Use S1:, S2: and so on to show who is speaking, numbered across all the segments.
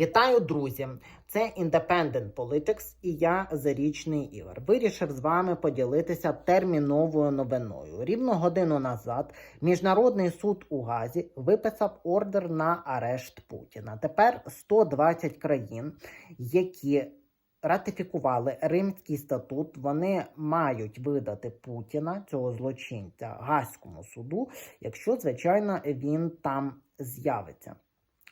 S1: Вітаю, друзі! Це Independent Politics і я Зарічний Ігор. Вирішив з вами поділитися терміновою новиною. Рівно годину назад Міжнародний суд у Газі виписав ордер на арешт Путіна. Тепер 120 країн, які ратифікували Римський статут, вони мають видати Путіна, цього злочинця, Гаазькому суду, якщо, звичайно, він там з'явиться.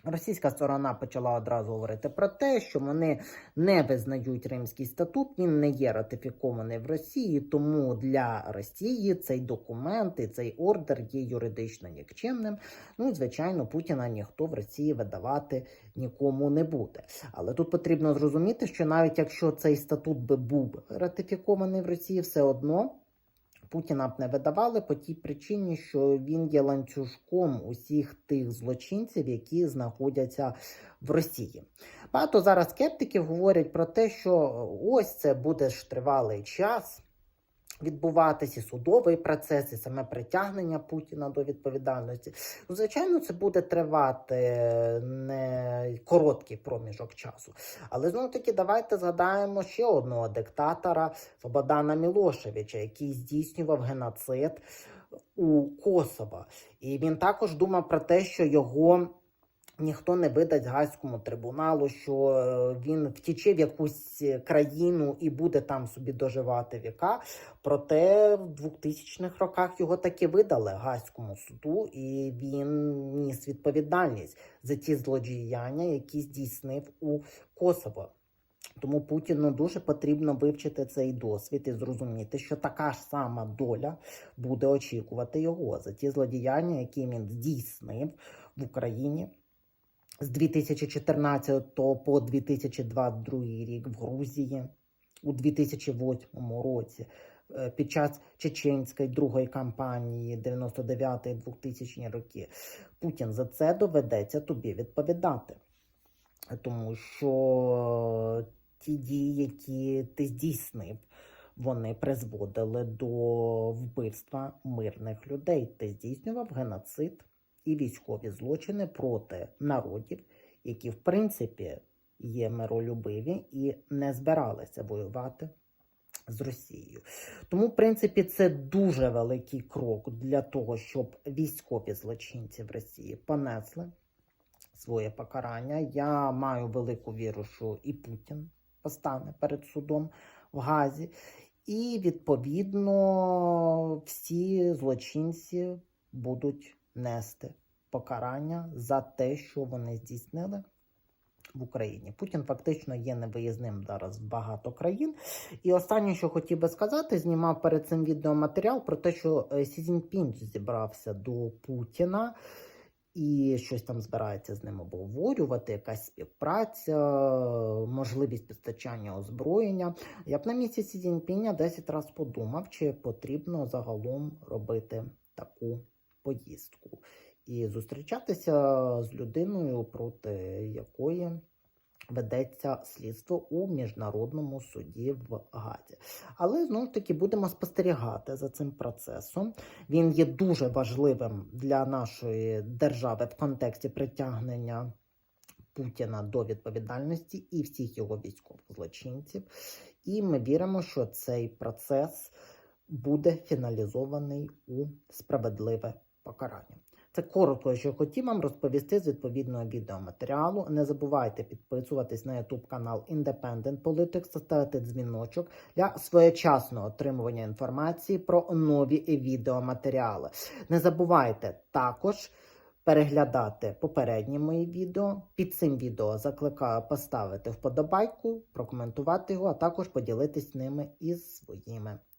S1: Російська сторона почала одразу говорити про те, що вони не визнають Римський статут, він не є ратифікований в Росії, тому для Росії цей документ і цей ордер є юридично нікчемним. Ну і звичайно, Путіна ніхто в Росії видавати нікому не буде. Але тут потрібно зрозуміти, що навіть якщо цей статут би був ратифікований в Росії, все одно. Путіна б не видавали по тій причині, що він є ланцюжком усіх тих злочинців, які знаходяться в Росії. Багато зараз скептиків говорять про те, що ось це буде ж тривалий час. Відбуватися судовий процес, і саме притягнення Путіна до відповідальності. Ну, звичайно, це буде тривати не короткий проміжок часу. Але знову таки, давайте згадаємо ще одного диктатора Слободана Мілошевича, який здійснював геноцид у Косово. І він також думав про те, що його ніхто не видасть Гаазькому трибуналу, що е, він втіче в якусь країну і буде там собі доживати віка. Проте в 2000-х роках його таки видали Гаазькому суду, і він ніс відповідальність за ті злодіяння, які здійснив у Косово. Тому Путіну дуже потрібно вивчити цей досвід і зрозуміти, що така ж сама доля буде очікувати його за ті злодіяння, які він здійснив в Україні з 2014 по 2022 рік в Грузії, у 2008 році, е, під час чеченської другої кампанії 99-2000 роки. Путін за це доведеться тобі відповідати. Тому що ті дії, які ти здійснив, вони призводили до вбивства мирних людей. Ти здійснював геноцид і військові злочини проти народів, які, в принципі, є миролюбиві і не збиралися воювати з Росією. Тому, в принципі, це дуже великий крок для того, щоб військові злочинці в Росії понесли своє покарання. Я маю велику віру, що і Путін постане перед судом в Газі. І, відповідно, всі злочинці будуть нести покарання за те, що вони здійснили в Україні. Путін фактично є невиїзним зараз в багато країн. І останнє, що хотів би сказати, знімав перед цим відеоматеріал про те, що е, Сі Цзіньпін зібрався до Путіна. І щось там збирається з ним обговорювати, якась співпраця, можливість постачання озброєння. Я б на місці Сі Цзіньпіня 10 разів подумав, чи потрібно загалом робити таку і зустрічатися з людиною, проти якої ведеться слідство у міжнародному суді в Газі. Але знову ж таки будемо спостерігати за цим процесом. Він є дуже важливим для нашої держави в контексті притягнення. Путіна до відповідальності і всіх його військових злочинців. І ми віримо, що цей процес буде фіналізований у справедливе покарання. Це коротко, що хотів вам розповісти з відповідного відеоматеріалу. Не забувайте підписуватись на YouTube канал Independent Politics та ставити дзвіночок для своєчасного отримування інформації про нові відеоматеріали. Не забувайте також. Переглядати попередні мої відео. Під цим відео закликаю поставити вподобайку, прокоментувати його, а також поділитись ними із своїми